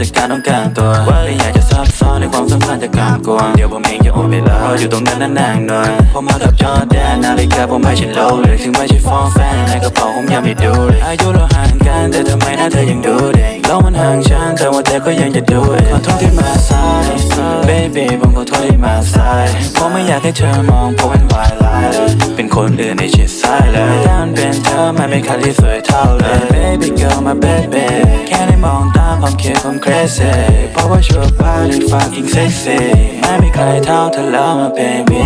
แต่การต้องการตัวไม่อยากจะซับซ้อนในความสัมพันธ์จะกลางกวนเดี๋ยวผมเองจะโอนเวลารออยู่ตรงนั้นนานๆหน่อยผมมากับจอแดนนาฬิกาผมไม่ใช่โลเลยถึงไม่ใช่ฟองแฟนในกระเป๋าผมยังไม่ดูเลยอายุเราห่างกันแต่ทำไมหน้าเธอยังดูเด็กโลกมันห่างฉันแต่ว่าเธอก็ยังจะดูเองขอโทษที่มาสาย baby ผมขอโทษที่มาสายผมไม่อยากให้เธอมองผมเป็นวายไลน์เป็นคนอื่นในชิดซ้ายเลยด้าน เป็นเธอไม่เป็นใครที่สวยเท่าเลย baby girl my baby แค่ได้มองตาความคิดผม crazy เพราะว่าชัวร์ body fucking sexy ไม่มีใครเท่าเธอแล้ว my baby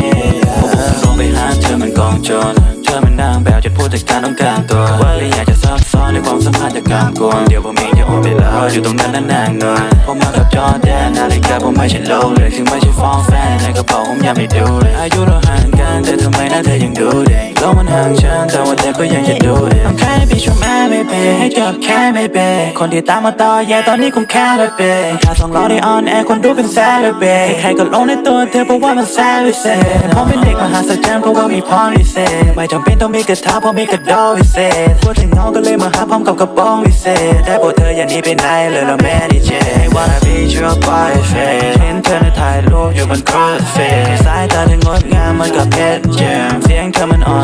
ผมลงไปหาเธอมันกองโจรเธอมันนางแบบจนพูดแต่การต้องการตัวเลยอยากจะซับซ้อนในความสัมพันธ์จะกลางกวนเดี๋ยวผมเองจะโอนเวลารออยู่ตรงนั้นนานๆหน่อยผมมากับจอแดนนาฬิกาผมไม่ใช่โลเลยถึงไม่ใช่ฟองแฟนในกระเป๋าผมยังไม่ดูเลยอายุเราห่างกันแต่ทำไมหน้าเธอยังดูเด็ก กมันห่างฉันแต่ว่าเธอก็ยังจะดูเด็ก I'm trying to be your man baby ให้จบแค่ไม่เบคนที่ตามมาต่อแย่ตอนนี้คงแค่เลยเบถ้าสองเราได้ออนแอร์คนดูเป็นแซ่เลยเบใครก็ลงในตัวเธอเพราะว่ามันแซ่วิเศษผมเป็นเด็กมหาศาลเพราะว่ามีพรวิเศษไม่จำเป็นต้องมีกระทะเพราะมีกระดอวิเศษพูดถึงน้องก็เลยมาหาพร้อมกับกระป๋องวิเศษได้โปรดเธออย่าหนีไปไหนเลยเราแม่ดีเจ wanna be your boyfriend เห็นเธอในถ่ายรูปอยู่บน crossfade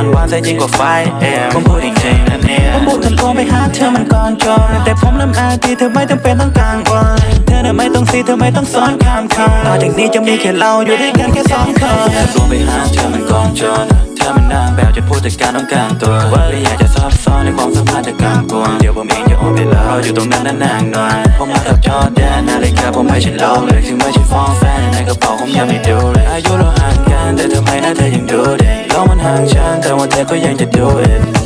อมันหวานใจยิ่งกว่าไฟเอ็มผมพูดจริงๆนะเนี่ยผมพูดทะลวงไปหาเธอมันก่อนจนแต่ผมลำอาดีเธอไม่จำเป็นต้องกลางวันเธอน่ะไม่ต้องซีเธอไม่ต้องซ้อนข้ามคำต่อจากนี้จะมีแค่เราอยู่ด้วยกันแค่สองคนทะลวงไปหาเธอมันก่อนจนเธอมันนางแบบจะพูดแต่การต้องการตัวไม่อยากจะซับซ้อนในความสัมพันธ์จะกลางกวนเดี๋ยวผมเองจะโอนเวลารออยู่ตรงนั้นนานๆหน่อยผมมากับจอแดนนาฬิกาผมไม่ใช่โลเลยถึงไม่ใช่ฟองแฟนในกระเป๋าผมยังไม่ดูเลยอายุเราห่างกันแต่ทำไมหน้าเธอยังดูเด็ก I'm trying to tell what they're going to do it